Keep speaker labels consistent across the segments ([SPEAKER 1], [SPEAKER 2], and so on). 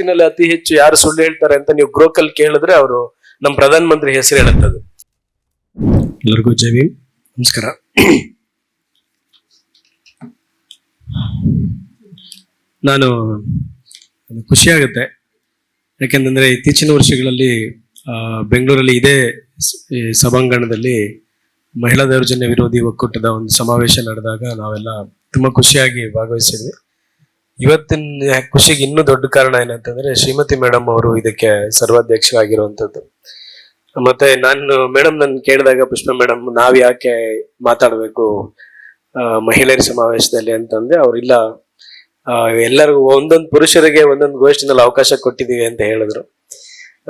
[SPEAKER 1] ಜಗತ್ತಿನಲ್ಲಿ ಅತಿ ಹೆಚ್ಚು ಯಾರು ಸುಳ್ಳು ಹೇಳ್ತಾರೆ ಅಂತ ನೀವು ಗ್ರೋಕಲ್ ಕೇಳಿದ್ರೆ ಅವರು ನಮ್ಮ ಪ್ರಧಾನ ಮಂತ್ರಿ ಹೆಸರು ಹೇಳುತ್ತದೆ. ಎಲ್ಲರಿಗೂ ಜೈ ಭೀಮ್. ನಮಸ್ಕಾರ. ನಾನು ಖುಷಿ ಆಗುತ್ತೆ ಯಾಕೆಂತಂದ್ರೆ ಇತ್ತೀಚಿನ ವರ್ಷಗಳಲ್ಲಿ ಆ, ಬೆಂಗಳೂರಲ್ಲಿ ಇದೇ ಸಭಾಂಗಣದಲ್ಲಿ ಮಹಿಳಾ ದೌರ್ಜನ್ಯ ವಿರೋಧಿ ಒಕ್ಕೂಟದ ಒಂದು ಸಮಾವೇಶ ನಡೆದಾಗ ನಾವೆಲ್ಲ ತುಂಬಾ ಖುಷಿಯಾಗಿ ಭಾಗವಹಿಸಿದ್ವಿ. ಇವತ್ತಿನ ಖುಷಿಗೆ ಇನ್ನೂ ದೊಡ್ಡ ಕಾರಣ ಏನಂತಂದ್ರೆ ಶ್ರೀಮತಿ ಮೇಡಮ್ ಅವರು ಇದಕ್ಕೆ ಸರ್ವಾಧ್ಯಕ್ಷರಾಗಿರುವಂತದ್ದು ಮತ್ತೆ ನಾನು ಮೇಡಮ್ ನನ್ ಕೇಳಿದಾಗ ಪುಷ್ಪ ಮೇಡಮ್ ನಾವ್ ಯಾಕೆ ಮಾತಾಡ್ಬೇಕು ಮಹಿಳೆಯರ ಸಮಾವೇಶದಲ್ಲಿ ಅಂತಂದ್ರೆ ಅವ್ರಿಲ್ಲ ಎಲ್ಲರಿಗೂ ಒಂದೊಂದು ಪುರುಷರಿಗೆ ಒಂದೊಂದು ಗೋಷ್ಠಿನಲ್ಲಿ ಅವಕಾಶ ಕೊಟ್ಟಿದ್ದೀವಿ ಅಂತ ಹೇಳಿದ್ರು.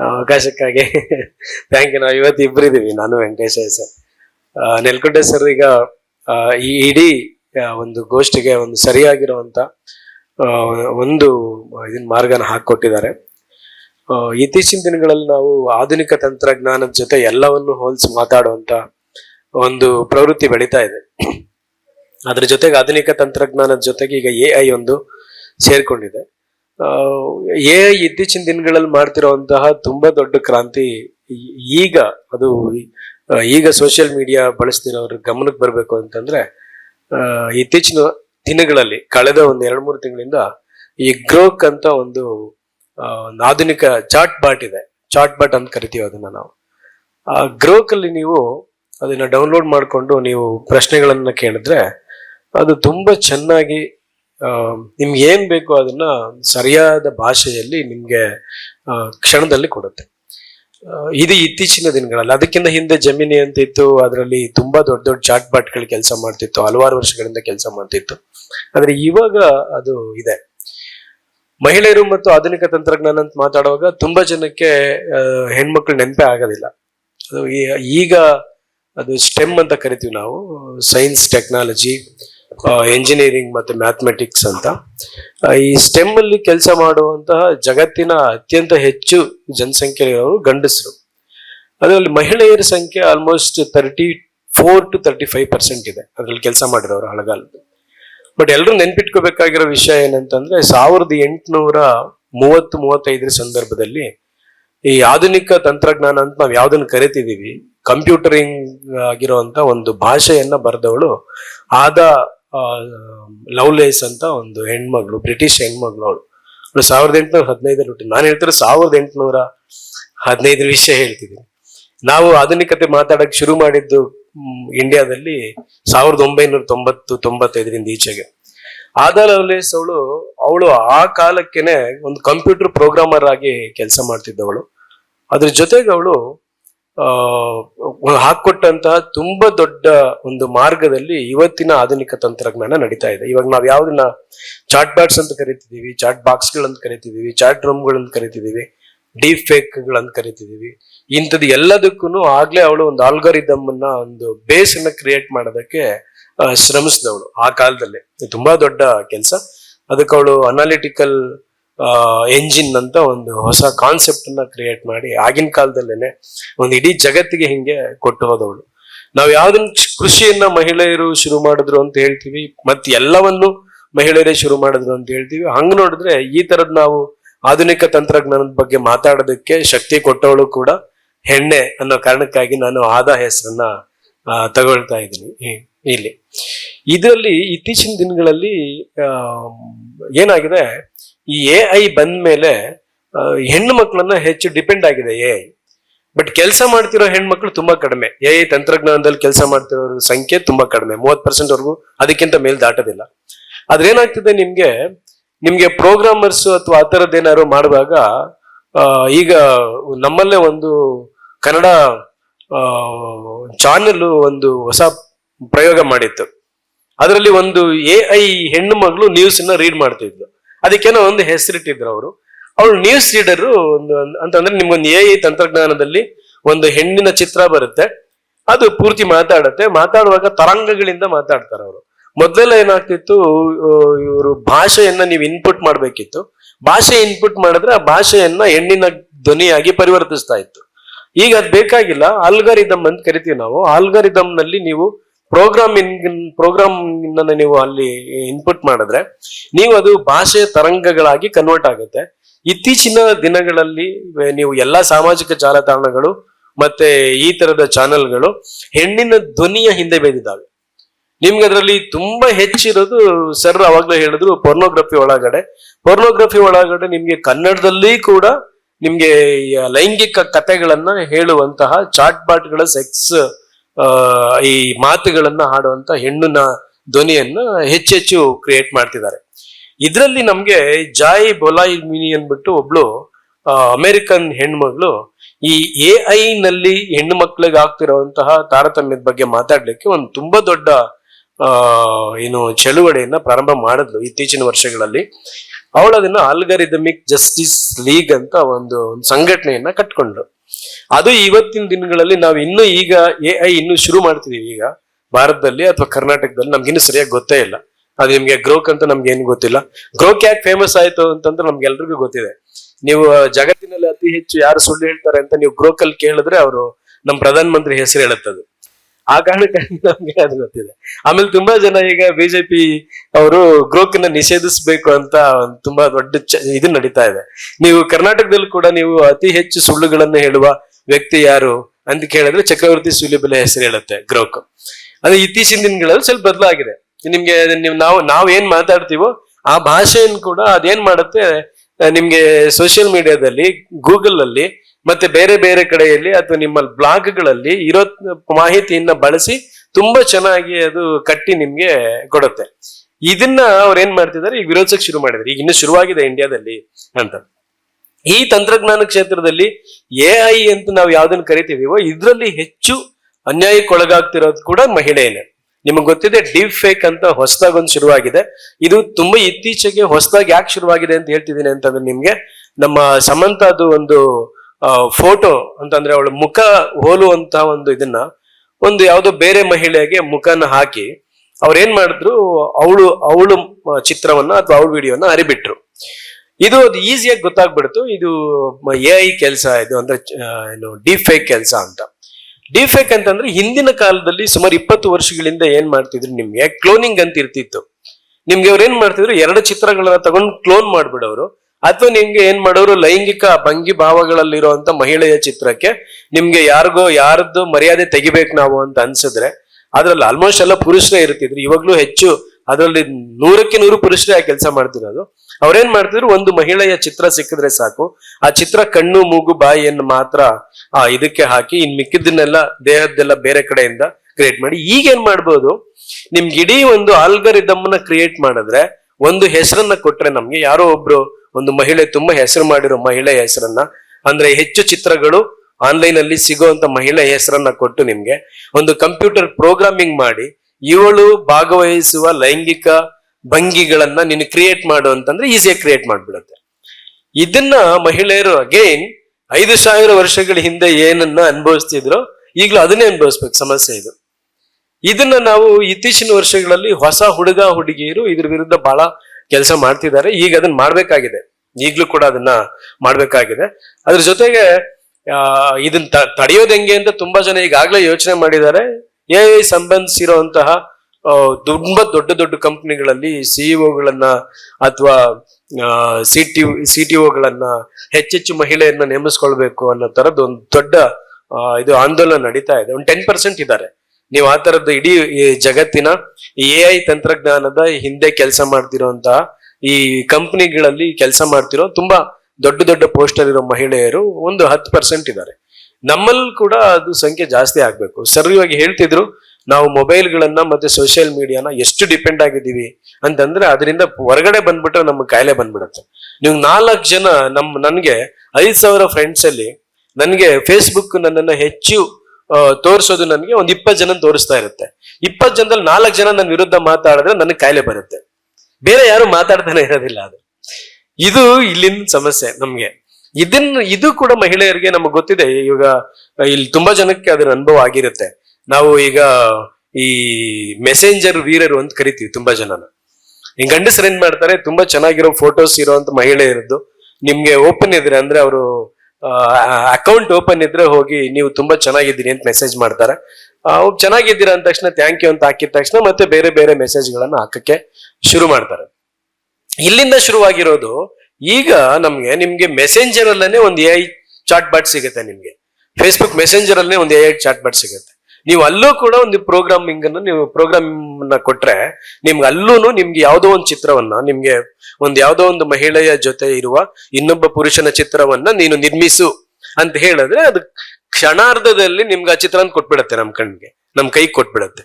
[SPEAKER 1] ಅವಕಾಶಕ್ಕಾಗಿ ಥ್ಯಾಂಕ್ ಯು ನಾವು ಇವತ್ತು ಇಬ್ಬರಿದ್ದೀವಿ ನಾನು ವೆಂಕಟೇಶ ಸರ್. ನೆಲ್ಕುಂಟೆ ಸರ್ ಈಗ ಈ ಇಡೀ ಒಂದು ಗೋಷ್ಠಿಗೆ ಒಂದು ಸರಿಯಾಗಿರುವಂತ ಒಂದು ಇದನ್ನ ಮಾರ್ಗನ ಹಾಕೊಟ್ಟಿದ್ದಾರೆ ಆ, ಇತ್ತೀಚಿನ ದಿನಗಳಲ್ಲಿ ನಾವು ಆಧುನಿಕ ತಂತ್ರಜ್ಞಾನದ ಜೊತೆ ಎಲ್ಲವನ್ನು ಹೋಲಿಸಿ ಮಾತಾಡುವಂತ ಒಂದು ಪ್ರವೃತ್ತಿ ಬೆಳೀತಾ ಇದೆ. ಅದ್ರ ಜೊತೆಗೆ ಆಧುನಿಕ ತಂತ್ರಜ್ಞಾನದ ಜೊತೆಗೆ ಈಗ ಎ ಐ ಒಂದು ಸೇರ್ಕೊಂಡಿದೆ. ಎ ಐ ಇತ್ತೀಚಿನ ದಿನಗಳಲ್ಲಿ ಮಾಡ್ತಿರುವಂತಹ ತುಂಬಾ ದೊಡ್ಡ ಕ್ರಾಂತಿ ಈಗ ಅದು ಈಗ ಸೋಷಿಯಲ್ ಮೀಡಿಯಾ ಬಳಸ್ತಿರೋರ ಗಮನಕ್ಕೆ ಬರಬೇಕು ಅಂತಂದ್ರೆ ಇತ್ತೀಚಿನ ದಿನಗಳಲ್ಲಿ ಕಳೆದ ಒಂದು ಎರಡು ಮೂರು ತಿಂಗಳಿಂದ ಈ ಗ್ರೋಕ್ ಅಂತ ಒಂದು ಆಧುನಿಕ ಚಾಟ್ ಬಾಟ್ ಇದೆ. ಚಾಟ್ ಬಾಟ್ ಅಂತ ಕರಿತೀವಿ ಅದನ್ನ ನಾವು. ಆ ಗ್ರೋಕ್ ಅಲ್ಲಿ ನೀವು ಅದನ್ನ ಡೌನ್ಲೋಡ್ ಮಾಡಿಕೊಂಡು ನೀವು ಪ್ರಶ್ನೆಗಳನ್ನ ಕೇಳಿದ್ರೆ ಅದು ತುಂಬಾ ಚೆನ್ನಾಗಿ ನಿಮ್ಗೆ ಏನ್ ಬೇಕೋ ಅದನ್ನ ಸರಿಯಾದ ಭಾಷೆಯಲ್ಲಿ ನಿಮ್ಗೆ ಕ್ಷಣದಲ್ಲಿ ಕೊಡುತ್ತೆ. ಇದು ಇತ್ತೀಚಿನ ದಿನಗಳಲ್ಲಿ. ಅದಕ್ಕಿಂತ ಹಿಂದೆ ಜಮೀನಿ ಅಂತ ಇತ್ತು ಅದರಲ್ಲಿ ತುಂಬಾ ದೊಡ್ಡ ದೊಡ್ಡ ಚಾಟ್ ಬಾಟ್ಗಳು ಕೆಲಸ ಮಾಡ್ತಿತ್ತು, ಹಲವಾರು ವರ್ಷಗಳಿಂದ ಕೆಲಸ ಮಾಡ್ತಿತ್ತು. ಆದ್ರೆ ಇವಾಗ ಅದು ಇದೆ. ಮಹಿಳೆಯರು ಮತ್ತು ಆಧುನಿಕ ತಂತ್ರಜ್ಞಾನ ಅಂತ ಮಾತಾಡುವಾಗ ತುಂಬಾ ಜನಕ್ಕೆ ಹೆಣ್ಮಕ್ಳು ನೆನಪೇ ಆಗೋದಿಲ್ಲ. ಅದು ಈಗ ಅದು ಸ್ಟೆಮ್ ಅಂತ ಕರಿತೀವಿ ನಾವು, ಸೈನ್ಸ್, ಟೆಕ್ನಾಲಜಿ ಎಂಜಿನಿಯರಿಂಗ್ ಮತ್ತು ಮ್ಯಾಥಮೆಟಿಕ್ಸ್ ಅಂತ. ಈ ಸ್ಟೆಮ್ ಅಲ್ಲಿ ಕೆಲಸ ಮಾಡುವಂತಹ ಜಗತ್ತಿನ ಅತ್ಯಂತ ಹೆಚ್ಚು ಜನಸಂಖ್ಯೆಯವರು ಗಂಡಸರು. ಅದರಲ್ಲಿ ಮಹಿಳೆಯರ ಸಂಖ್ಯೆ almost thirty four to thirty five percent ಇದೆ. ಅದರಲ್ಲಿ ಕೆಲಸ ಮಾಡಿರೋರು ಹಳಗಾಲದ್ದು. ಬಟ್ ಎಲ್ಲರೂ ನೆನ್ಪಿಟ್ಕೋಬೇಕಾಗಿರೋ ವಿಷಯ ಏನಂತಂದ್ರೆ, ಸಾವಿರದ ಎಂಟುನೂರ ಮೂವತ್ತು, ಮೂವತ್ತೈದರ ಸಂದರ್ಭದಲ್ಲಿ ಈ ಆಧುನಿಕ ತಂತ್ರಜ್ಞಾನ ಅಂತ ನಾವು ಯಾವುದನ್ನು ಕರಿತಿದ್ದೀವಿ ಕಂಪ್ಯೂಟರಿಂಗ್ ಆಗಿರುವಂತ ಒಂದು ಭಾಷೆಯನ್ನ ಬರೆದವಳು ಆದ ಲವ್ಲೇಸ್ ಅಂತ ಒಂದು ಹೆಣ್ಮಗಳು, ಬ್ರಿಟಿಷ್ ಹೆಣ್ಮಗಳು ಅವಳು. ಅವಳು ಸಾವಿರದ ಎಂಟುನೂರ ಹದಿನೈದರಲ್ಲಿ ಹುಟ್ಟಿ ನಾನು ಹೇಳ್ತಾರೆ ಸಾವಿರದ ಎಂಟುನೂರ ಹದಿನೈದರ ವಿಷಯ ಹೇಳ್ತಿದ್ದೀನಿ. ನಾವು ಆಧುನಿಕತೆ ಮಾತಾಡಕ್ಕೆ ಶುರು ಮಾಡಿದ್ದು ಇಂಡಿಯಾದಲ್ಲಿ ಸಾವಿರದ ಒಂಬೈನೂರ ತೊಂಬತ್ತು, ತೊಂಬತ್ತೈದರಿಂದ ಈಚೆಗೆ. ಆದಾ ಲವ್ಲೇಸ್ ಅವಳು ಅವಳು ಆ ಕಾಲಕ್ಕೇನೆ ಒಂದು ಕಂಪ್ಯೂಟರ್ ಪ್ರೋಗ್ರಾಮರ್ ಆಗಿ ಕೆಲಸ ಮಾಡ್ತಿದ್ದವಳು. ಅದ್ರ ಜೊತೆಗೆ ಅವಳು ಹಾಕೊಟ್ಟಂತಹ ತುಂಬಾ ದೊಡ್ಡ ಒಂದು ಮಾರ್ಗದಲ್ಲಿ ಇವತ್ತಿನ ಆಧುನಿಕ ತಂತ್ರಜ್ಞಾನ ನಡೀತಾ ಇದೆ. ಇವಾಗ ನಾವು ಯಾವ್ದನ್ನ ಚಾಟ್ ಬ್ಯಾಟ್ಸ್ ಅಂತ ಕರಿತಿದೀವಿ ಚಾಟ್ ಬಾಕ್ಸ್ ಗಳಂತ ಕರಿತಿದೀವಿ ಚಾಟ್ ರೂಮ್ಗಳಂತ ಕರಿತಿದೀವಿ ಡೀಪ್ ಫೇಕ್ ಗಳಂತ ಕರಿತಿದೀವಿ ಇಂಥದ್ದು ಎಲ್ಲದಕ್ಕೂ ಆಗ್ಲೇ ಅವಳು ಒಂದು ಆಲ್ಗರಿದಮ್ ಅನ್ನ ಒಂದು ಬೇಸ್ ಅನ್ನ ಕ್ರಿಯೇಟ್ ಮಾಡೋದಕ್ಕೆ ಶ್ರಮಿಸಿದವಳು ಆ ಕಾಲದಲ್ಲಿ. ತುಂಬಾ ದೊಡ್ಡ ಕೆಲಸ. ಅದಕ್ಕೆ ಅವಳು ಅನಾಲಿಟಿಕಲ್ ಎಂಜಿನ್ ಅಂತ ಒಂದು ಹೊಸ ಕಾನ್ಸೆಪ್ಟ್ ಕ್ರಿಯೇಟ್ ಮಾಡಿ ಆಗಿನ ಕಾಲದಲ್ಲೇನೆ ಒಂದು ಇಡೀ ಜಗತ್ತಿಗೆ ಹಿಂಗೆ ಕೊಟ್ಟು ಹೋದವಳು. ನಾವು ಯಾವ್ದನ್ನ ಕೃಷಿಯನ್ನ ಮಹಿಳೆಯರು ಶುರು ಮಾಡಿದ್ರು ಅಂತ ಹೇಳ್ತೀವಿ, ಮತ್ತೆ ಎಲ್ಲವನ್ನು ಮಹಿಳೆಯರೇ ಶುರು ಮಾಡಿದ್ರು ಅಂತ ಹೇಳ್ತೀವಿ. ಹಂಗ್ ನೋಡಿದ್ರೆ ಈ ತರದ್ ನಾವು ಆಧುನಿಕ ತಂತ್ರಜ್ಞಾನದ ಬಗ್ಗೆ ಮಾತಾಡೋದಕ್ಕೆ ಶಕ್ತಿ ಕೊಟ್ಟವಳು ಕೂಡ ಹೆಣ್ಣೆ ಅನ್ನೋ ಕಾರಣಕ್ಕಾಗಿ ನಾನು ಆದ ಹೆಸರನ್ನ ತಗೊಳ್ತಾ ಇದ್ದೀನಿ ಇಲ್ಲಿ. ಇದರಲ್ಲಿ ಇತ್ತೀಚಿನ ದಿನಗಳಲ್ಲಿ ಏನಾಗಿದೆ ಈ ಎ ಐ ಬಂದ ಮೇಲೆ ಹೆಣ್ಣು ಮಕ್ಕಳನ್ನ ಹೆಚ್ಚು ಡಿಪೆಂಡ್ ಆಗಿದೆ ಎ ಐ ಬಟ್ ಕೆಲಸ ಮಾಡ್ತಿರೋ ಹೆಣ್ಮಕ್ಳು ತುಂಬಾ ಕಡಿಮೆ. ಎ ಐ ತಂತ್ರಜ್ಞಾನದಲ್ಲಿ ಕೆಲಸ ಮಾಡ್ತಿರೋ ಸಂಖ್ಯೆ ತುಂಬಾ ಕಡಿಮೆ. ಮೂವತ್ ಪರ್ಸೆಂಟ್ ವರ್ಗು ಅದಕ್ಕಿಂತ ಮೇಲ್ ದಾಟೋದಿಲ್ಲ. ಆದ್ರೆ ಏನಾಗ್ತಿದೆ ನಿಮ್ಗೆ ನಿಮ್ಗೆ ಪ್ರೋಗ್ರಾಮರ್ಸ್ ಅಥವಾ ಆ ಥರದ್ದು ಏನಾದ್ರು ಮಾಡುವಾಗ ಈಗ ನಮ್ಮಲ್ಲೇ ಒಂದು ಕನ್ನಡ ಚಾನೆಲ್ ಒಂದು ಹೊಸ ಪ್ರಯೋಗ ಮಾಡಿತ್ತು. ಅದರಲ್ಲಿ ಒಂದು ಎ ಐ ಹೆಣ್ಣು ಮಗಳು ನ್ಯೂಸ್ ರೀಡ್ ಮಾಡ್ತಿದ್ಲು. ಅದಕ್ಕೇನೋ ಒಂದು ಹೆಸರಿಟ್ಟಿದ್ರು ಅವರು. ಅವಳು ನ್ಯೂಸ್ ರೀಡರ್ ಒಂದು ಅಂತಂದ್ರೆ ನಿಮ್ಗೊಂದು ಎ ತಂತ್ರಜ್ಞಾನದಲ್ಲಿ ಒಂದು ಹೆಣ್ಣಿನ ಚಿತ್ರ ಬರುತ್ತೆ. ಅದು ಪೂರ್ತಿ ಮಾತಾಡುತ್ತೆ. ಮಾತಾಡುವಾಗ ತರಂಗಗಳಿಂದ ಮಾತಾಡ್ತಾರೆ ಅವರು. ಮೊದಲೆಲ್ಲ ಏನಾಗ್ತಿತ್ತು, ಇವರು ಭಾಷೆಯನ್ನ ನೀವು ಇನ್ಪುಟ್ ಮಾಡ್ಬೇಕಿತ್ತು. ಭಾಷೆ ಇನ್ಪುಟ್ ಮಾಡಿದ್ರೆ ಆ ಭಾಷೆಯನ್ನ ಹೆಣ್ಣಿನ ಧ್ವನಿಯಾಗಿ ಪರಿವರ್ತಿಸ್ತಾ ಇತ್ತು. ಈಗ ಅದು ಬೇಕಾಗಿಲ್ಲ. ಆಲ್ಗರಿದಮ್ ಅಂತ ಕರಿತೀವಿ ನಾವು. ಆಲ್ಗರಿದಮ್ನಲ್ಲಿ ನೀವು ಪ್ರೋಗ್ರಾಮಿಂಗ್ ಪ್ರೋಗ್ರಾಮ್ ನೀವು ಅಲ್ಲಿ ಇನ್ಪುಟ್ ಮಾಡಿದ್ರೆ ನೀವು ಅದು ಭಾಷೆಯ ತರಂಗಗಳಾಗಿ ಕನ್ವರ್ಟ್ ಆಗುತ್ತೆ. ಇತ್ತೀಚಿನ ದಿನಗಳಲ್ಲಿ ನೀವು ಎಲ್ಲಾ ಸಾಮಾಜಿಕ ಜಾಲತಾಣಗಳು ಮತ್ತೆ ಈ ತರದ ಚಾನೆಲ್ಗಳು ಹೆಣ್ಣಿನ ಧ್ವನಿಯ ಹಿಂದೆ ಬೇದಿದ್ದಾವೆ. ನಿಮ್ಗೆ ಅದರಲ್ಲಿ ತುಂಬಾ ಹೆಚ್ಚಿರೋದು ಸರ್ ಅವಾಗ್ಲೇ ಹೇಳಿದ್ರು ಪೋರ್ನೋಗ್ರಫಿ ಒಳಗಡೆ. ಪೋರ್ನೋಗ್ರಫಿ ಒಳಗಡೆ ನಿಮ್ಗೆ ಕನ್ನಡದಲ್ಲಿ ಕೂಡ ನಿಮ್ಗೆ ಲೈಂಗಿಕ ಕಥೆಗಳನ್ನ ಹೇಳುವಂತಹ ಚಾಟ್ ಬಾಟ್ಗಳ ಸೆಕ್ಸ್ ಈ ಮಾತುಗಳನ್ನ ಹಾಡುವಂತ ಹೆಣ್ಣಿನ ಧ್ವನಿಯನ್ನ ಹೆಚ್ಚೆಚ್ಚು ಕ್ರಿಯೇಟ್ ಮಾಡ್ತಿದ್ದಾರೆ. ಇದರಲ್ಲಿ ನಮ್ಗೆ ಜಾಯ್ ಬೊಲಾಯ್ ಮಿನಿ ಅನ್ಬಿಟ್ಟು ಒಬ್ಳು ಅಮೆರಿಕನ್ ಹೆಣ್ಮಗಳು ಈ ಎ ಐ ನಲ್ಲಿ ಹೆಣ್ಣು ಮಕ್ಕಳಿಗೆ ಆಗ್ತಿರುವಂತಹ ತಾರತಮ್ಯದ ಬಗ್ಗೆ ಮಾತಾಡ್ಲಿಕ್ಕೆ ಒಂದು ತುಂಬಾ ದೊಡ್ಡ ಏನು ಚಳುವಳಿಯನ್ನ ಪ್ರಾರಂಭ ಮಾಡಿದ್ಲು ಇತ್ತೀಚಿನ ವರ್ಷಗಳಲ್ಲಿ. ಅವಳು ಅದನ್ನ ಆಲ್ಗರಿದಮಿಕ್ ಜಸ್ಟಿಸ್ ಲೀಗ್ ಅಂತ ಒಂದು ಸಂಘಟನೆಯನ್ನ ಕಟ್ಕೊಂಡ್ರು. ಅದು ಇವತ್ತಿನ ದಿನಗಳಲ್ಲಿ ನಾವು ಇನ್ನು ಈಗ ಎ ಐ ಇನ್ನು ಶುರು ಮಾಡ್ತಿದೀವಿ ಈಗ. ಭಾರತದಲ್ಲಿ ಅಥವಾ ಕರ್ನಾಟಕದಲ್ಲಿ ನಮ್ಗಿನ್ನೂ ಸರಿಯಾಗಿ ಗೊತ್ತೇ ಇಲ್ಲ. ಅದು ನಿಮ್ಗೆ ಗ್ರೋಕ್ ಅಂತ ನಮ್ಗೆ ಏನು ಗೊತ್ತಿಲ್ಲ. ಗ್ರೋಕ್ ಯಾಕೆ ಫೇಮಸ್ ಆಯ್ತು ಅಂತಂದ್ರೆ ನಮ್ಗೆಲ್ರಿಗೂ ಗೊತ್ತಿದೆ. ನೀವು ಜಗತ್ತಿನಲ್ಲಿ ಅತಿ ಹೆಚ್ಚು ಯಾರು ಸುಳ್ಳು ಹೇಳ್ತಾರೆ ಅಂತ ನೀವು ಗ್ರೋಕಲ್ಲಿ ಕೇಳಿದ್ರೆ ಅವರು ನಮ್ಮ ಪ್ರಧಾನ ಮಂತ್ರಿ ಹೆಸರು ಹೇಳುತ್ತದು. ಆ ಕಾರಣಕ್ಕಾಗಿ ನಮ್ಗೆ ಅದು ಗೊತ್ತಿದೆ. ಆಮೇಲೆ ತುಂಬಾ ಜನ ಈಗ ಬಿಜೆಪಿ ಅವರು ಗ್ರೋಕನ್ನ ನಿಷೇಧಿಸಬೇಕು ಅಂತ ತುಂಬಾ ದೊಡ್ಡ ಇದು ನಡೀತಾ ಇದೆ. ನೀವು ಕರ್ನಾಟಕದಲ್ಲಿ ಕೂಡ ನೀವು ಅತಿ ಹೆಚ್ಚು ಸುಳ್ಳುಗಳನ್ನು ಹೇಳುವ ವ್ಯಕ್ತಿ ಯಾರು ಅಂತ ಕೇಳಿದ್ರೆ ಚಕ್ರವರ್ತಿ ಸುಲಿಬೆಲೆ ಹೆಸರು ಹೇಳುತ್ತೆ ಗ್ರೋಕ್ ಅದು ಇತ್ತೀಚಿನ ದಿನಗಳಲ್ಲಿ ಸ್ವಲ್ಪ ಬದಲಾಗಿದೆ. ನಿಮ್ಗೆ ನೀವು ನಾವು, ನಾವ್ ಏನ್ ಮಾತಾಡ್ತೀವೋ ಆ ಭಾಷೆಯನ್ನು ಕೂಡ ಅದೇನ್ ಮಾಡುತ್ತೆ ನಿಮ್ಗೆ ಸೋಷಿಯಲ್ ಮೀಡಿಯಾದಲ್ಲಿ ಗೂಗಲ್ ಅಲ್ಲಿ ಮತ್ತೆ ಬೇರೆ ಬೇರೆ ಕಡೆಯಲ್ಲಿ ಅಥವಾ ನಿಮ್ಮ ಬ್ಲಾಗ್ಗಳಲ್ಲಿ ಇರೋ ಮಾಹಿತಿಯನ್ನ ಬಳಸಿ ತುಂಬಾ ಚೆನ್ನಾಗಿ ಅದು ಕಟ್ಟಿ ನಿಮ್ಗೆ ಕೊಡುತ್ತೆ. ಇದನ್ನ ಅವ್ರು ಏನ್ ಮಾಡ್ತಿದ್ದಾರೆ ಈಗ ವಿರೋಧಿಸಕ್ ಶುರು ಮಾಡಿದ್ರು. ಈಗ ಇನ್ನು ಶುರುವಾಗಿದೆ ಇಂಡಿಯಾದಲ್ಲಿ ಅಂತ. ಈ ತಂತ್ರಜ್ಞಾನ ಕ್ಷೇತ್ರದಲ್ಲಿ ಎ ಐ ಅಂತ ನಾವು ಯಾವ್ದನ್ನ ಕರಿತೀವೋ, ಇದರಲ್ಲಿ ಹೆಚ್ಚು ಅನ್ಯಾಯಕ್ಕೊಳಗಾಗ್ತಿರೋದು ಕೂಡ ಮಹಿಳೆಯೇ ನಿಮಗೆ ಗೊತ್ತಿದೆ ಡೀಪ್ ಫೇಕ್ ಅಂತ ಹೊಸದಾಗಿ ಒಂದು ಶುರುವಾಗಿದೆ. ಇದು ತುಂಬಾ ಇತ್ತೀಚೆಗೆ ಹೊಸದಾಗಿ ಯಾಕೆ ಶುರುವಾಗಿದೆ ಅಂತ ಹೇಳ್ತಿದ್ದೀನಿ ಅಂತಂದ್ರೆ ನಿಮ್ಗೆ ನಮ್ಮ ಸಮಂತದು ಒಂದು ಫೋಟೋ ಅಂತಂದ್ರೆ ಅವಳ ಮುಖ ಹೋಲುವಂತ ಒಂದು ಇದನ್ನ ಒಂದು ಯಾವುದೋ ಬೇರೆ ಮಹಿಳೆಗೆ ಮುಖನ ಹಾಕಿ ಅವ್ರೇನ್ ಮಾಡಿದ್ರು, ಅವಳು ಅವಳು ಚಿತ್ರವನ್ನ ಅಥವಾ ಅವಳು ವಿಡಿಯೋನ ಅರಿಬಿಟ್ರು. ಇದು ಅದು ಈಸಿಯಾಗಿ ಗೊತ್ತಾಗ್ಬಿಡ್ತು. ಇದು ಎ ಐ ಕೆಲಸ ಇದು ಅಂದ್ರೆ ಏನು ಡೀಪ್ ಫೇಕ್ ಕೆಲಸ ಅಂತ. ಡೀಪ್ ಫೇಕ್ ಅಂತಂದ್ರೆ ಹಿಂದಿನ ಕಾಲದಲ್ಲಿ ಸುಮಾರು ಇಪ್ಪತ್ತು ವರ್ಷಗಳಿಂದ ಏನ್ ಮಾಡ್ತಿದ್ರು ನಿಮ್ಗೆ? ಕ್ಲೋನಿಂಗ್ ಅಂತ ಇರ್ತಿತ್ತು. ನಿಮ್ಗೆ ಅವ್ರು ಏನ್ ಮಾಡ್ತಿದ್ರು? ಎರಡು ಚಿತ್ರಗಳನ್ನ ತಗೊಂಡು ಕ್ಲೋನ್ ಮಾಡ್ಬಿಡೋರು ಅಥವಾ ನಿಮ್ಗೆ ಏನ್ ಮಾಡೋರು? ಲೈಂಗಿಕ ಭಂಗಿ ಭಾವಗಳಲ್ಲಿರುವಂತ ಮಹಿಳೆಯ ಚಿತ್ರಕ್ಕೆ ನಿಮ್ಗೆ ಯಾರಿಗೋ ಯಾರದ್ದು ಮರ್ಯಾದೆ ತೆಗಿಬೇಕು ನಾವು ಅಂತ ಅನ್ಸಿದ್ರೆ, ಅದ್ರಲ್ಲಿ ಆಲ್ಮೋಸ್ಟ್ ಎಲ್ಲ ಪುರುಷರೇ ಇರ್ತಿದ್ರು. ಇವಾಗ್ಲೂ ಹೆಚ್ಚು ಅದರಲ್ಲಿ ನೂರಕ್ಕೆ ನೂರು ಪುರುಷರೇ ಆ ಕೆಲಸ ಮಾಡ್ತಿರೋದು. ಅವ್ರೇನ್ ಮಾಡ್ತಿದ್ರು? ಒಂದು ಮಹಿಳೆಯ ಚಿತ್ರ ಸಿಕ್ಕಿದ್ರೆ ಸಾಕು. ಆ ಚಿತ್ರ ಕಣ್ಣು, ಮೂಗು, ಬಾಯಿಯನ್ನು ಮಾತ್ರ ಆ ಇದಕ್ಕೆ ಹಾಕಿ, ಇನ್ ಮಿಕ್ಕಿದ್ದನ್ನೆಲ್ಲ ದೇಹದ್ದೆಲ್ಲ ಬೇರೆ ಕಡೆಯಿಂದ ಕ್ರಿಯೇಟ್ ಮಾಡಿ. ಈಗ ಏನ್ ಮಾಡ್ಬೋದು? ನಿಮ್ಗೆ ಇಡೀ ಒಂದು ಆಲ್ಗರಿದಮ್ನ ಕ್ರಿಯೇಟ್ ಮಾಡಿದ್ರೆ ಒಂದು ಹೆಸರನ್ನ ಕೊಟ್ರೆ ನಮ್ಗೆ ಯಾರೋ ಒಬ್ರು ಒಂದು ಮಹಿಳೆ ತುಂಬಾ ಹೆಸರು ಮಾಡಿರೋ ಮಹಿಳೆಯ ಹೆಸರನ್ನ, ಅಂದ್ರೆ ಹೆಚ್ಚು ಚಿತ್ರಗಳು ಆನ್ಲೈನ್ ಅಲ್ಲಿ ಸಿಗುವಂತ ಮಹಿಳೆ ಹೆಸರನ್ನ ಕೊಟ್ಟು ನಿಮ್ಗೆ ಒಂದು ಕಂಪ್ಯೂಟರ್ ಪ್ರೋಗ್ರಾಮಿಂಗ್ ಮಾಡಿ ಇವಳು ಭಾಗವಹಿಸುವ ಲೈಂಗಿಕ ಭಂಗಿಗಳನ್ನ ನೀನು ಕ್ರಿಯೇಟ್ ಮಾಡು ಅಂತಂದ್ರೆ ಈಸಿಯಾಗಿ ಕ್ರಿಯೇಟ್ ಮಾಡ್ಬಿಡುತ್ತೆ. ಇದನ್ನ ಮಹಿಳೆಯರು ಅಗೈನ್ ಐದು ಸಾವಿರ ವರ್ಷಗಳ ಹಿಂದೆ ಏನನ್ನ ಅನುಭವಿಸ್ತಿದ್ರು ಈಗಲೂ ಅದನ್ನೇ ಅನುಭವಿಸ್ಬೇಕು ಸಮಸ್ಯೆ ಇದು. ಇದನ್ನ ನಾವು ಇತ್ತೀಚಿನ ವರ್ಷಗಳಲ್ಲಿ ಹೊಸ ಹುಡುಗ ಹುಡುಗಿಯರು ಇದ್ರ ವಿರುದ್ಧ ಬಹಳ ಕೆಲಸ ಮಾಡ್ತಿದ್ದಾರೆ, ಈಗ ಅದನ್ನ ಮಾಡ್ಬೇಕಾಗಿದೆ. ಈಗ್ಲೂ ಕೂಡ ಅದನ್ನ ಮಾಡ್ಬೇಕಾಗಿದೆ. ಅದ್ರ ಜೊತೆಗೆ ಇದನ್ನ ತಡೆಯೋದು ಹೆಂಗೆ ಅಂತ ತುಂಬಾ ಜನ ಈಗಾಗಲೇ ಯೋಚನೆ ಮಾಡಿದ್ದಾರೆ. ಎ ಐ ಸಂಬಂಧಿಸಿರುವಂತಹ ತುಂಬ ದೊಡ್ಡ ದೊಡ್ಡ ಕಂಪ್ನಿಗಳಲ್ಲಿ ಸಿಇಒಗಳನ್ನ ಅಥವಾ ಸಿ ಟಿ ಸಿ ಟಿ ಒಗಳನ್ನ ಹೆಚ್ಚೆಚ್ಚು ಮಹಿಳೆಯನ್ನ ನೇಮಿಸ್ಕೊಳ್ಬೇಕು ಅನ್ನೋ ತರದ್ದು ಒಂದು ದೊಡ್ಡ ಇದು ಆಂದೋಲನ ನಡೀತಾ ಇದೆ. ಒಂದು ಟೆನ್ ಪರ್ಸೆಂಟ್ ಇದ್ದಾರೆ ನೀವು ಆ ತರದ್ದು ಇಡೀ ಜಗತ್ತಿನ ಎ ಐ ತಂತ್ರಜ್ಞಾನದ ಹಿಂದೆ ಕೆಲಸ ಮಾಡ್ತಿರೋಂತಹ, ಈ ಕಂಪ್ನಿಗಳಲ್ಲಿ ಕೆಲಸ ಮಾಡ್ತಿರೋ ತುಂಬಾ ದೊಡ್ಡ ದೊಡ್ಡ ಪೋಸ್ಟರ್ ಇರೋ ಮಹಿಳೆಯರು ಒಂದು ಹತ್ತು ಪರ್ಸೆಂಟ್ ಇದ್ದಾರೆ ನಮ್ಮಲ್ಲಿ ಕೂಡ ಅದು ಸಂಖ್ಯೆ ಜಾಸ್ತಿ ಆಗ್ಬೇಕು. ಸರ್ ಇವಾಗ ಹೇಳ್ತಿದ್ರು, ನಾವು ಮೊಬೈಲ್ಗಳನ್ನ ಮತ್ತೆ ಸೋಷಿಯಲ್ ಮೀಡಿಯಾನ ಎಷ್ಟು ಡಿಪೆಂಡ್ ಆಗಿದ್ದೀವಿ ಅಂತಂದ್ರೆ ಅದರಿಂದ ಹೊರಗಡೆ ಬಂದ್ಬಿಟ್ರೆ ನಮ್ಗೆ ಕಾಯಿಲೆ ಬಂದ್ಬಿಡುತ್ತೆ. ನೀವು ನಾಲ್ಕು ಜನ ನಮ್, ನನ್ಗೆ ಐದ್ ಸಾವಿರ ಫ್ರೆಂಡ್ಸ್ ಅಲ್ಲಿ ನನ್ಗೆ ಫೇಸ್ಬುಕ್ ನನ್ನನ್ನ ಹೆಚ್ಚು ತೋರಿಸೋದು ನನಗೆ ಒಂದ್ ಇಪ್ಪತ್ತು ಜನ ತೋರಿಸ್ತಾ ಇರುತ್ತೆ. ಇಪ್ಪತ್ತು ಜನದಲ್ಲಿ ನಾಲ್ಕು ಜನ ನನ್ನ ವಿರುದ್ಧ ಮಾತಾಡಿದ್ರೆ ನನಗೆ ಕಾಯಿಲೆ ಬರುತ್ತೆ. ಬೇರೆ ಯಾರು ಮಾತಾಡ್ತಾನೆ ಇರೋದಿಲ್ಲ ಅದು. ಇದು ಇಲ್ಲಿನ ಸಮಸ್ಯೆ ನಮ್ಗೆ. ಇದನ್ನ ಇದು ಕೂಡ ಮಹಿಳೆಯರಿಗೆ ನಮಗೆ ಗೊತ್ತಿದೆ. ಇವಾಗ ಇಲ್ಲಿ ತುಂಬಾ ಜನಕ್ಕೆ ಅದರ ಅನುಭವ ಆಗಿರುತ್ತೆ. ನಾವು ಈಗ ಈ ಮೆಸೆಂಜರ್ ವೀರರು ಅಂತ ಕರಿತೀವಿ ತುಂಬಾ ಜನನ. ಈ ಗಂಡಸರು ಏನ್ ಮಾಡ್ತಾರೆ, ತುಂಬಾ ಚೆನ್ನಾಗಿರೋ ಫೋಟೋಸ್ ಇರುವಂತ ಮಹಿಳೆಯರದ್ದು ನಿಮ್ಗೆ ಓಪನ್ ಇದ್ರೆ, ಅಂದ್ರೆ ಅವರು ಅಕೌಂಟ್ ಓಪನ್ ಇದ್ರೆ ಹೋಗಿ ನೀವು ತುಂಬಾ ಚೆನ್ನಾಗಿದ್ದೀರಿ ಅಂತ ಮೆಸೇಜ್ ಮಾಡ್ತಾರೆ. ಅವ್ರು ಚೆನ್ನಾಗಿದ್ದೀರಾ ಅಂದ ತಕ್ಷಣ ಥ್ಯಾಂಕ್ ಯು ಅಂತ ಹಾಕಿದ ತಕ್ಷಣ ಮತ್ತೆ ಬೇರೆ ಬೇರೆ ಮೆಸೇಜ್ ಗಳನ್ನ ಹಾಕಕ್ಕೆ ಶುರು ಮಾಡ್ತಾರೆ. ಇಲ್ಲಿಂದ ಶುರುವಾಗಿರೋದು ಈಗ ನಮ್ಗೆ ನಿಮ್ಗೆ ಮೆಸೆಂಜರ್ ಅಲ್ಲೇ ಒಂದು ಎ ಐ ಚಾಟ್ ಬಾಟ್ ಸಿಗುತ್ತೆ ನಿಮ್ಗೆ. ಫೇಸ್ಬುಕ್ ಮೆಸೆಂಜರ್ ಅಲ್ಲೇ ಒಂದು ಎ ಐ ಚಾಟ್ ಬಾಟ್ ಸಿಗುತ್ತೆ. ನೀವು ಅಲ್ಲೂ ಕೂಡ ಒಂದು ಪ್ರೋಗ್ರಾಮಿಂಗ್ ಅನ್ನು ನೀವು ಪ್ರೋಗ್ರಾಮ್ನ ಕೊಟ್ರೆ ನಿಮ್ಗೆ ಅಲ್ಲೂ ನಿಮ್ಗೆ ಯಾವುದೋ ಒಂದು ಚಿತ್ರವನ್ನ, ನಿಮ್ಗೆ ಒಂದು ಯಾವುದೋ ಒಂದು ಮಹಿಳೆಯ ಜೊತೆ ಇರುವ ಇನ್ನೊಬ್ಬ ಪುರುಷನ ಚಿತ್ರವನ್ನ ನೀನು ನಿರ್ಮಿಸು ಅಂತ ಹೇಳಿದ್ರೆ ಅದು ಕ್ಷಣಾರ್ಧದಲ್ಲಿ ನಿಮ್ಗೆ ಆ ಚಿತ್ರನ ಕೊಟ್ಬಿಡತ್ತೆ ನಮ್ ಕಣ್ಣಿಗೆ ನಮ್ ಕೈಗೆ ಕೊಟ್ಬಿಡತ್ತೆ.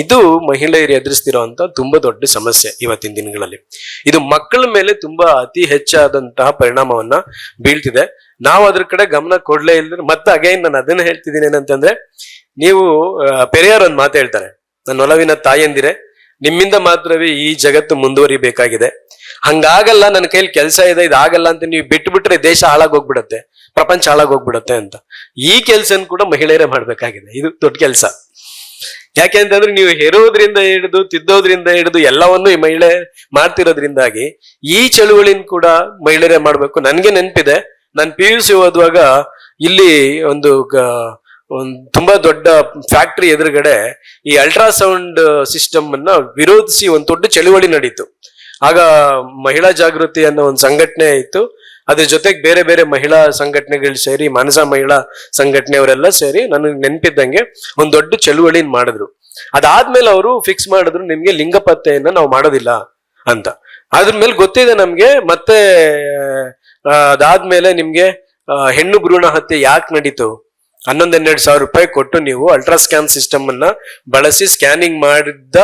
[SPEAKER 1] ಇದು ಮಹಿಳೆಯರು ಎದುರಿಸ್ತಿರೋಂತ ತುಂಬಾ ದೊಡ್ಡ ಸಮಸ್ಯೆ ಇವತ್ತಿನ ದಿನಗಳಲ್ಲಿ. ಇದು ಮಕ್ಕಳ ಮೇಲೆ ತುಂಬಾ ಅತಿ ಹೆಚ್ಚಾದಂತಹ ಪರಿಣಾಮವನ್ನ ಬೀಳ್ತಿದೆ. ನಾವು ಅದ್ರ ಕಡೆ ಗಮನ ಕೊಡ್ಲೇ ಇಲ್ಲ ಮತ್ತೆ ಅಗೈನ್ ನಾನು ಅದನ್ನ ಹೇಳ್ತಿದ್ದೀನಿ ಏನಂತಂದ್ರೆ, ನೀವು ಪೆರಿಯಾರ್ ಒಂದ್ ಮಾತು ಹೇಳ್ತಾರೆ. ನನ್ನ ಒಲವಿನ ತಾಯಂದಿರೆ ನಿಮ್ಮಿಂದ ಮಾತ್ರವೇ ಈ ಜಗತ್ತು ಮುಂದುವರಿಬೇಕಾಗಿದೆ. ಹಂಗಾಗಲ್ಲ ನನ್ನ ಕೈಲಿ ಕೆಲಸ ಇದೆ, ಇದಾಗಲ್ಲ ಅಂತ ನೀವು ಬಿಟ್ಟು ಬಿಟ್ರೆ ದೇಶ ಹಾಳಾಗೋಗ್ಬಿಡತ್ತೆ, ಪ್ರಪಂಚ ಹಾಳಾಗೋಗ್ಬಿಡತ್ತೆ ಅಂತ. ಈ ಕೆಲಸನ ಕೂಡ ಮಹಿಳೆಯರೇ ಮಾಡ್ಬೇಕಾಗಿದೆ. ಇದು ದೊಡ್ಡ ಕೆಲಸ. ಯಾಕೆ ಅಂತಂದ್ರೆ ನೀವು ಹೆರೋದ್ರಿಂದ ಹಿಡಿದು, ತಿದ್ದೋದ್ರಿಂದ ಹಿಡಿದು ಎಲ್ಲವನ್ನು ಈ ಮಹಿಳೆ ಮಾಡ್ತಿರೋದ್ರಿಂದಾಗಿ ಈ ಚಳುವಳಿನ ಕೂಡ ಮಹಿಳೆಯರೇ ಮಾಡ್ಬೇಕು. ನನ್ಗೆ ನೆನಪಿದೆ. ನಾನು ಪಿ ಯು ಸಿ ಓದುವಾಗ ಇಲ್ಲಿ ಒಂದು ಒಂದ್ ತುಂಬಾ ದೊಡ್ಡ ಫ್ಯಾಕ್ಟರಿ ಎದುರುಗಡೆ ಈ ಅಲ್ಟ್ರಾಸೌಂಡ್ ಸಿಸ್ಟಮ್ ಅನ್ನ ವಿರೋಧಿಸಿ ಒಂದು ದೊಡ್ಡ ಚಳುವಳಿ ನಡೀತು. ಆಗ ಮಹಿಳಾ ಜಾಗೃತಿ ಅನ್ನೋ ಒಂದು ಸಂಘಟನೆ ಇತ್ತು. ಅದ್ರ ಜೊತೆಗೆ ಬೇರೆ ಬೇರೆ ಮಹಿಳಾ ಸಂಘಟನೆಗಳು ಸೇರಿ, ಮಾನಸ ಮಹಿಳಾ ಸಂಘಟನೆಯವರೆಲ್ಲ ಸೇರಿ ನನಗೆ ನೆನಪಿದ್ದಂಗೆ ಒಂದ್ ದೊಡ್ಡ ಚಳುವಳಿ ಮಾಡಿದ್ರು. ಅದಾದ್ಮೇಲೆ ಅವರು ಫಿಕ್ಸ್ ಮಾಡಿದ್ರು, ನಿಮ್ಗೆ ಲಿಂಗ ಪತ್ತೆಯನ್ನ ನಾವು ಮಾಡೋದಿಲ್ಲ ಅಂತ. ಅದ್ರ ಮೇಲೆ ಗೊತ್ತಿದೆ ನಮ್ಗೆ, ಮತ್ತೆ ಅದಾದ್ಮೇಲೆ ನಿಮ್ಗೆ ಹೆಣ್ಣು ಭ್ರೂಣ ಹತ್ಯೆ ಯಾಕೆ ನಡೀತು? ಹನ್ನೊಂದ್ ಹನ್ನೆರಡು ಸಾವಿರ ರೂಪಾಯಿ ಕೊಟ್ಟು ನೀವು ಅಲ್ಟ್ರಾ ಸ್ಕ್ಯಾನ್ ಸಿಸ್ಟಮ್ ಅನ್ನ ಬಳಸಿ ಸ್ಕ್ಯಾನಿಂಗ್ ಮಾಡಿದ್ದ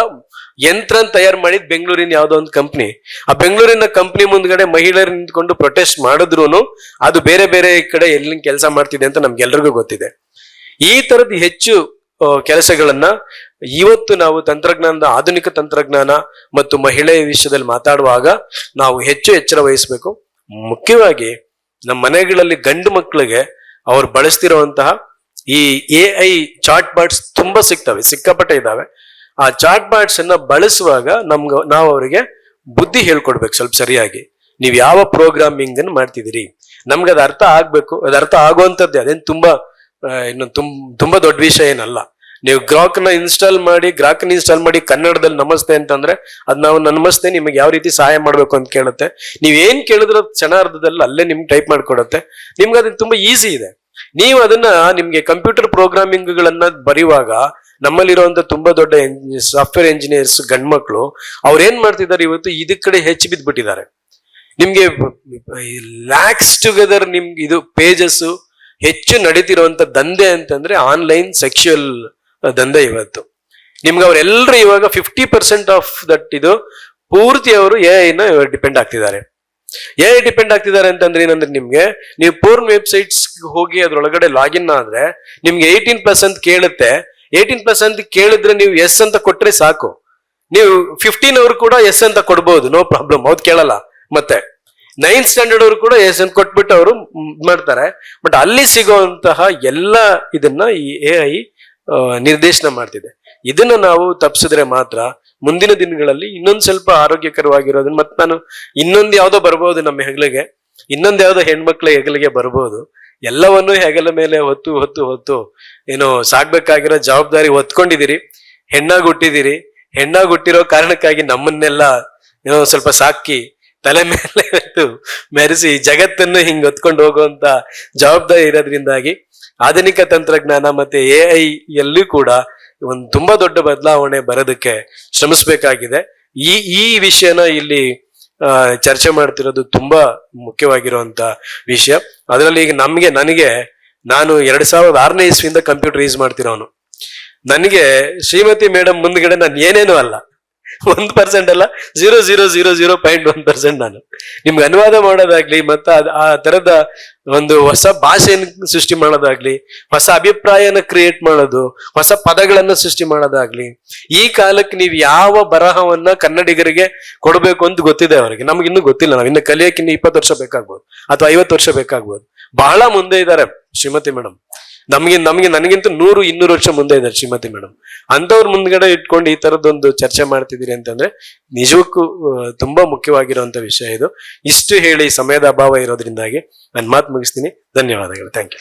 [SPEAKER 1] ಯಂತ್ರ ತಯಾರು ಮಾಡಿದ್ ಬೆಂಗಳೂರಿನ ಯಾವ್ದೋ ಒಂದು ಕಂಪ್ನಿ ಆ ಬೆಂಗಳೂರಿನ ಕಂಪ್ನಿ ಮುಂದ್ಗಡೆ ಮಹಿಳೆಯರು ನಿಂತ್ಕೊಂಡು ಪ್ರೊಟೆಸ್ಟ್ ಮಾಡಿದ್ರು ಅದು ಬೇರೆ ಬೇರೆ ಕಡೆ ಎಲ್ಲಿ ಕೆಲಸ ಮಾಡ್ತಿದೆ ಅಂತ ನಮ್ಗೆಲ್ರಿಗೂ ಗೊತ್ತಿದೆ. ಈ ತರದ ಹೆಚ್ಚು ಕೆಲಸಗಳನ್ನ ಇವತ್ತು ನಾವು ತಂತ್ರಜ್ಞಾನದ ಆಧುನಿಕ ತಂತ್ರಜ್ಞಾನ ಮತ್ತು ಮಹಿಳೆಯ ವಿಷಯದಲ್ಲಿ ಮಾತಾಡುವಾಗ ನಾವು ಹೆಚ್ಚು ಎಚ್ಚರ ವಹಿಸಬೇಕು. ಮುಖ್ಯವಾಗಿ ನಮ್ಮ ಮನೆಗಳಲ್ಲಿ ಗಂಡು ಮಕ್ಕಳಿಗೆ ಅವ್ರು ಬಳಸ್ತಿರುವಂತಹ ಈ ಎ ಐ ಚಾಟ್ ಬಾಟ್ಸ್ ತುಂಬಾ ಸಿಗ್ತವೆ, ಸಿಕ್ಕಾಪಟ್ಟೆ ಇದ್ದಾವೆ ಆ ಚಾಟ್ ಬಾಟ್ಸ್ ಅನ್ನ ಬಳಸುವಾಗ ನಮ್ಗೆ, ನಾವು ಅವರಿಗೆ ಬುದ್ಧಿ ಹೇಳ್ಕೊಡ್ಬೇಕು ಸ್ವಲ್ಪ ಸರಿಯಾಗಿ. ನೀವು ಯಾವ ಪ್ರೋಗ್ರಾಮಿಂಗ್ ಅನ್ನು ಮಾಡ್ತಿದ್ದೀರಿ? ನಮ್ಗೆ ಅದು ಅರ್ಥ ಆಗ್ಬೇಕು, ಅದು ಅರ್ಥ ಆಗುವಂತದ್ದೇ ಅದೇನು ತುಂಬಾ ಇನ್ನು ತುಂಬ ತುಂಬಾ ದೊಡ್ಡ ವಿಷಯ ಏನಲ್ಲ. ನೀವು ಗ್ರಾಕ್ನ ಇನ್ಸ್ಟಾಲ್ ಮಾಡಿ ಗ್ರಾಕ್ನ ಇನ್ಸ್ಟಾಲ್ ಮಾಡಿ ಕನ್ನಡದಲ್ಲಿ ನಮಸ್ತೆ ಅಂತಂದ್ರೆ ಅದು ನಾವು ನಮಸ್ತೆ ನಿಮಗೆ ಯಾವ ರೀತಿ ಸಹಾಯ ಮಾಡಬೇಕು ಅಂತ ಕೇಳುತ್ತೆ. ನೀವ್ ಏನ್ ಕೇಳಿದ್ರು ಕ್ಷಣಾರ್ಧದಲ್ಲಿ ಅಲ್ಲೇ ನಿಮ್ಗೆ ಟೈಪ್ ಮಾಡ್ಕೊಡುತ್ತೆ. ನಿಮ್ಗೆ ಅದು ತುಂಬಾ ಈಸಿ ಇದೆ. ನೀವು ಅದನ್ನ ನಿಮ್ಗೆ ಕಂಪ್ಯೂಟರ್ ಪ್ರೋಗ್ರಾಮಿಂಗ್ ಗಳನ್ನ ಬರೆಯುವಾಗ ನಮ್ಮಲ್ಲಿರುವಂತ ತುಂಬಾ ದೊಡ್ಡ ಸಾಫ್ಟ್ವೇರ್ ಇಂಜಿನಿಯರ್ಸ್ ಗಂಡ್ಮಕ್ಳು, ಅವ್ರು ಏನ್ ಮಾಡ್ತಿದ್ದಾರೆ ಇವತ್ತು? ಇದಕ್ ಕಡೆ ಹೆಚ್ಚು ಬಿದ್ದ್ಬಿಟ್ಟಿದ್ದಾರೆ ನಿಮ್ಗೆ ಲ್ಯಾಕ್ಸ್ ಟುಗೆದರ್ ನಿಮ್ಗೆ ಇದು ಪೇಜಸ್ ಹೆಚ್ಚು ನಡೀತಿರುವಂತ ದಂಧೆ ಅಂತಂದ್ರೆ ಆನ್ಲೈನ್ ಸೆಕ್ಷುಯಲ್ ದಂಧೆ ಇವತ್ತು. ನಿಮ್ಗೆ ಅವರೆಲ್ಲರೂ ಇವಾಗ ಫಿಫ್ಟಿ ಪರ್ಸೆಂಟ್ ಆಫ್ ದಟ್ ಇದು ಪೂರ್ತಿ ಅವರು ಎ ಐನ ಡಿಪೆಂಡ್ ಆಗ್ತಿದ್ದಾರೆ. ಐ ಡಿಪೆಂಡ್ ಆಗ್ತಿದ್ದಾರೆ ಅಂತಂದ್ರೆ ಏನಂದ್ರೆ ನಿಮ್ಗೆ, ನೀವು ಪೂರ್ಣ ವೆಬ್ಸೈಟ್ಸ್ ಹೋಗಿ ಅದ್ರೊಳಗಡೆ ಲಾಗಿನ್ ಆದ್ರೆ ನಿಮ್ಗೆ ಏಯ್ಟೀನ್ ಪರ್ಸೆಂಟ್ ಕೇಳುತ್ತೆ. ಏಯ್ಟೀನ್ ಪರ್ಸೆಂಟ್ ಕೇಳಿದ್ರೆ ನೀವು ಎಸ್ ಅಂತ ಕೊಟ್ರೆ ಸಾಕು. ನೀವು ಫಿಫ್ಟೀನ್ ಅವ್ರು ಕೂಡ ಎಸ್ ಅಂತ ಕೊಡ್ಬೋದು ನೋ ಪ್ರಾಬ್ಲಮ್ ಅವ್ರು ಕೇಳಲ್ಲ. ಮತ್ತೆ ನೈನ್ತ್ ಸ್ಟ್ಯಾಂಡರ್ಡ್ ಅವರು ಕೂಡ ಎಸ್ ಅಂತ ಕೊಟ್ಬಿಟ್ಟು ಅವರು ಮಾಡ್ತಾರೆ. ಬಟ್ ಅಲ್ಲಿ ಸಿಗುವಂತಹ ಎಲ್ಲ ಇದನ್ನ ಈ ಎ ಐ ನಿರ್ದೇಶನ ಮಾಡ್ತಿದೆ. ಇದನ್ನ ನಾವು ತಪ್ಪಿಸಿದ್ರೆ ಮಾತ್ರ ಮುಂದಿನ ದಿನಗಳಲ್ಲಿ ಇನ್ನೊಂದು ಸ್ವಲ್ಪ ಆರೋಗ್ಯಕರವಾಗಿರೋದನ್ನ ಮತ್ತೆ ನಾನು ಇನ್ನೊಂದು ಯಾವುದೋ ಬರ್ಬೋದು ನಮ್ಮ ಹೆಗಲಿಗೆ, ಇನ್ನೊಂದು ಯಾವುದೋ ಹೆಣ್ಮಕ್ಳ ಹೆಗಲಿಗೆ ಬರ್ಬೋದು. ಎಲ್ಲವನ್ನೂ ಹೆಗಲ ಮೇಲೆ ಹೊತ್ತು ಹೊತ್ತು ಹೊತ್ತು ಏನೋ ಸಾಕ್ಬೇಕಾಗಿರೋ ಜವಾಬ್ದಾರಿ ಹೊತ್ಕೊಂಡಿದ್ದೀರಿ, ಹೆಣ್ಣಾಗಿ ಹುಟ್ಟಿದಿರಿ ಹೆಣ್ಣಾಗಿ ಹುಟ್ಟಿರೋ ಕಾರಣಕ್ಕಾಗಿ ನಮ್ಮನ್ನೆಲ್ಲ ಏನೋ ಸ್ವಲ್ಪ ಸಾಕಿ ತಲೆ ಮೇಲೆ ಮೆರೆಸಿ ಜಗತ್ತನ್ನು ಹಿಂಗೆ ಹೊತ್ಕೊಂಡು ಹೋಗುವಂತ ಜವಾಬ್ದಾರಿ ಇರೋದ್ರಿಂದಾಗಿ ಆಧುನಿಕ ತಂತ್ರಜ್ಞಾನ ಮತ್ತೆ ಎ ಐ ಎಲ್ಲೂ ಕೂಡ ಒಂದು ತುಂಬಾ ದೊಡ್ಡ ಬದಲಾವಣೆ ಬರೋದಕ್ಕೆ ಶ್ರಮಿಸಬೇಕಾಗಿದೆ. ಈ ಈ ವಿಷಯನ ಇಲ್ಲಿ ಚರ್ಚೆ ಮಾಡ್ತಿರೋದು ತುಂಬಾ ಮುಖ್ಯವಾಗಿರುವಂತ ವಿಷಯ. ಅದರಲ್ಲಿ ಈಗ ನಮ್ಗೆ, ನನಗೆ, ನಾನು ಎರಡ್ ಸಾವಿರದ ಆರನೇ ಇಸ್ವಿಯಿಂದ ಕಂಪ್ಯೂಟರ್ ಯೂಸ್ ಮಾಡ್ತಿರೋನು. ನನಗೆ ಶ್ರೀಮತಿ ಮೇಡಮ್ ಮುಂದ್ಗಡೆ ನಾನು ಏನೇನು ಅಲ್ಲ. ಒಂದ್ ಪರ್ಸೆಂಟ್ ಅಲ್ಲ zero zero zero zero point one percent ನಾನು. ನಿಮ್ಗೆ ಅನುವಾದ ಮಾಡೋದಾಗ್ಲಿ ಮತ್ತೆ ಆ ತರದ ಒಂದು ಹೊಸ ಭಾಷೆಯನ್ನು ಸೃಷ್ಟಿ ಮಾಡೋದಾಗ್ಲಿ, ಹೊಸ ಅಭಿಪ್ರಾಯನ ಕ್ರಿಯೇಟ್ ಮಾಡೋದು, ಹೊಸ ಪದಗಳನ್ನ ಸೃಷ್ಟಿ ಮಾಡೋದಾಗ್ಲಿ, ಈ ಕಾಲಕ್ಕೆ ನೀವು ಯಾವ ಬರಹವನ್ನ ಕನ್ನಡಿಗರಿಗೆ ಕೊಡಬೇಕು ಅಂತ ಗೊತ್ತಿದೆ ಅವರಿಗೆ. ನಮ್ಗೆ ಇನ್ನೂ ಗೊತ್ತಿಲ್ಲ, ನಾವು ಇನ್ನು ಕಲಿಯಕ್ಕೆ ಇನ್ನು ಇಪ್ಪತ್ತು ವರ್ಷ ಬೇಕಾಗ್ಬೋದು, ಅಥವಾ ಐವತ್ತು ವರ್ಷ ಬೇಕಾಗ್ಬೋದು. ಬಹಳ ಮುಂದೆ ಇದ್ದಾರೆ ಶ್ರೀಮತಿ ಮೇಡಮ್ ನಮ್ಗೆ, ನಮಗೆ, ನನಗಿಂತ ನೂರು, ಇನ್ನೂರು ವರ್ಷ ಮುಂದೆ ಇದ್ದಾರೆ ಶ್ರೀಮತಿ ಮೇಡಮ್ ಅಂಥವ್ರ ಮುಂದ್ಗಡೆ ಇಟ್ಕೊಂಡು ಈ ತರದೊಂದು ಚರ್ಚೆ ಮಾಡ್ತಿದ್ದೀರಿ ಅಂತಂದ್ರೆ ನಿಜಕ್ಕೂ ತುಂಬಾ ಮುಖ್ಯವಾಗಿರುವಂತ ವಿಷಯ ಇದು. ಇಷ್ಟು ಹೇಳಿ, ಸಮಯದ ಅಭಾವ ಇರೋದ್ರಿಂದಾಗಿ ನಾನು ಮಾತು ಮುಗಿಸ್ತೀನಿ. ಧನ್ಯವಾದಗಳು. Thank you